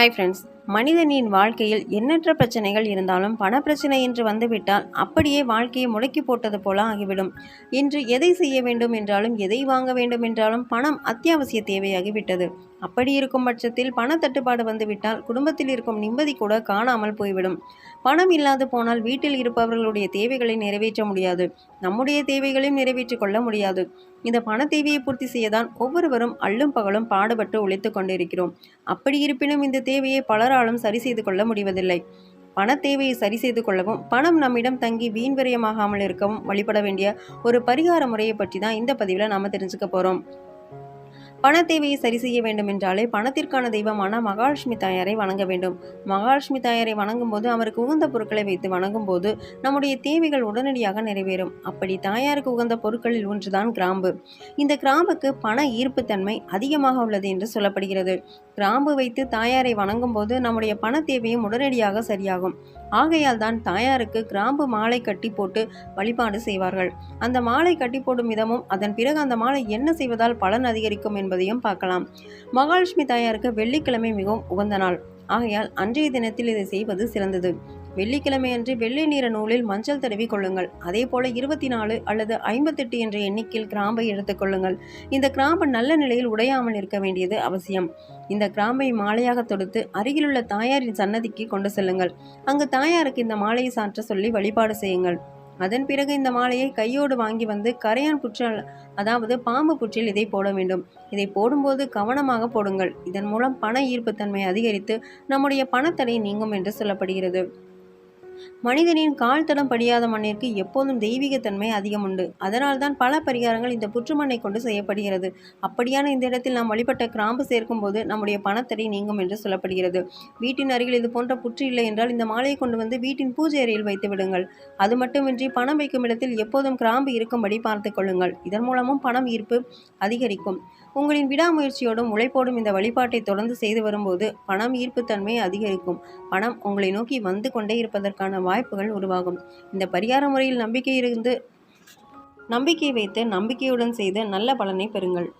Hi friends. மனிதனின் வாழ்க்கையில் எண்ணற்ற பிரச்சனைகள் இருந்தாலும் பண பிரச்சனை என்று வந்துவிட்டால் அப்படியே வாழ்க்கையை முடக்கி போட்டது போல ஆகிவிடும். இன்று எதை செய்ய வேண்டும் என்றாலும் எதை வாங்க வேண்டும் என்றாலும் பணம் அத்தியாவசிய தேவையாகிவிட்டது. அப்படி இருக்கும் பட்சத்தில் பண தட்டுப்பாடு வந்துவிட்டால் குடும்பத்தில் இருக்கும் நிம்மதி கூட காணாமல் போய்விடும். பணம் இல்லாது போனால் வீட்டில் இருப்பவர்களுடைய தேவைகளை நிறைவேற்ற முடியாது. நம்முடைய தேவைகளையும் நிறைவேற்றிக் கொள்ள முடியாது. இந்த பண தேவையை பூர்த்தி செய்யதான் ஒவ்வொருவரும் அள்ளும் பகலும் பாடுபட்டு உழைத்து கொண்டிருக்கிறோம். அப்படி இருப்பினும் இந்த தேவையை பலராலும் சரி செய்து கொள்ள முடிவதில்லை. பண தேவையை சரி செய்து கொள்ளவும் பணம் நம்மிடம் தங்கி வீண் விரயமாகாமல் இருக்கவும் வழிபட வேண்டிய ஒரு பரிகார முறையை பற்றி தான் இந்த பதிவில் நாம் தெரிஞ்சுக்க போகிறோம் பண தேவையை சரி செய்ய வேண்டும் என்றாலே பணத்திற்கான தெய்வமான மகாலட்சுமி தாயாரை வணங்க வேண்டும். மகாலட்சுமி தாயாரை வணங்கும் போது அவருக்கு உகந்த பொருட்களை வைத்து வணங்கும் போது நம்முடைய தேவைகள் உடனடியாக நிறைவேறும். அப்படி தாயாருக்கு உகந்த பொருட்களில் ஒன்றுதான் கிராம்பு. இந்த கிராம்புக்கு பண ஈர்ப்பு தன்மை அதிகமாக உள்ளது என்று சொல்லப்படுகிறது. கிராம்பு வைத்து தாயாரை வணங்கும் போது நம்முடைய பண தேவையும் உடனடியாக சரியாகும். ஆகையால் தான் தாயாருக்கு கிராம்பு மாலை கட்டி போட்டு வழிபாடு செய்வார்கள். அந்த மாலை கட்டி போடும் விதமும் அதன் பிறகு அந்த மாலை என்ன செய்வதால் பலன் அதிகரிக்கும் என்பதையும் பார்க்கலாம். மகாலட்சுமி தாயாருக்கு வெள்ளிக்கிழமை மிகவும் உகந்த நாள். ஆகையால் அன்றைய தினத்தில் இதை செய்வது சிறந்தது. வெள்ளிக்கிழமையன்று வெள்ளை நிற நூலில் மஞ்சள் தடவி கொள்ளுங்கள். அதே போல இருபத்தி நாலு அல்லது ஐம்பத்தெட்டு என்ற எண்ணிக்கையில் கிராம்பை எடுத்துக்கொள்ளுங்கள் இந்த கிராம்பு நல்ல நிலையில் உடையாமல் இருக்க வேண்டியது அவசியம். இந்த கிராம்பை மாலையாக தொடுத்து அருகிலுள்ள தாயாரின் சன்னதிக்கு கொண்டு செல்லுங்கள். அங்கு தாயாருக்கு இந்த மாலையை சாற்ற சொல்லி வழிபாடு செய்யுங்கள். அதன் பிறகு இந்த மாலையை கையோடு வாங்கி வந்து கரையான் புற்றல் அதாவது பாம்பு புற்றில் இதை போட வேண்டும். இதை போடும்போது கவனமாக போடுங்கள். இதன் மூலம் பண ஈர்ப்புத்தன்மை அதிகரித்து நம்முடைய பணத்தடை நீங்கும் என்று சொல்லப்படுகிறது. மனிதனின் கால் தடம் படியாத மண்ணிற்கு எப்போதும் தெய்வீகத்தன்மை அதிகம் உண்டு. அதனால்தான் பல பரிகாரங்கள் இந்த புற்றுமண்ணை கொண்டு செய்யப்படுகிறது. அப்படியான இந்த இடத்தில் நாம் வழிபட்ட கிராம்பு சேர்க்கும் போது நம்முடைய பணத்தடை நீங்கும் என்று சொல்லப்படுகிறது. வீட்டின் அருகில் இது போன்ற புற்று இல்லை என்றால் இந்த மாலையை கொண்டு வந்து வீட்டின் பூஜை அறையில் வைத்து விடுங்கள். அது மட்டுமின்றி பணம் வைக்கும் இடத்தில் எப்போதும் கிராம்பு இருக்கும்படி பார்த்து கொள்ளுங்கள். இதன் மூலமும் பணம் ஈர்ப்பு அதிகரிக்கும். உங்களின் விடாமுயற்சியோடும் உழைப்போடும் இந்த வழிபாட்டை தொடர்ந்து செய்து வரும்போது பணம் ஈர்ப்புத்தன்மை அதிகரிக்கும். பணம் உங்களை நோக்கி வந்து கொண்டே இருப்பதற்கான வாய்ப்புகள் உருவாகும். இந்த பரிகார முறையில் நம்பிக்கை இருந்து நம்பிக்கை வைத்து நம்பிக்கையுடன் செய்து நல்ல பலனை பெறுங்கள்.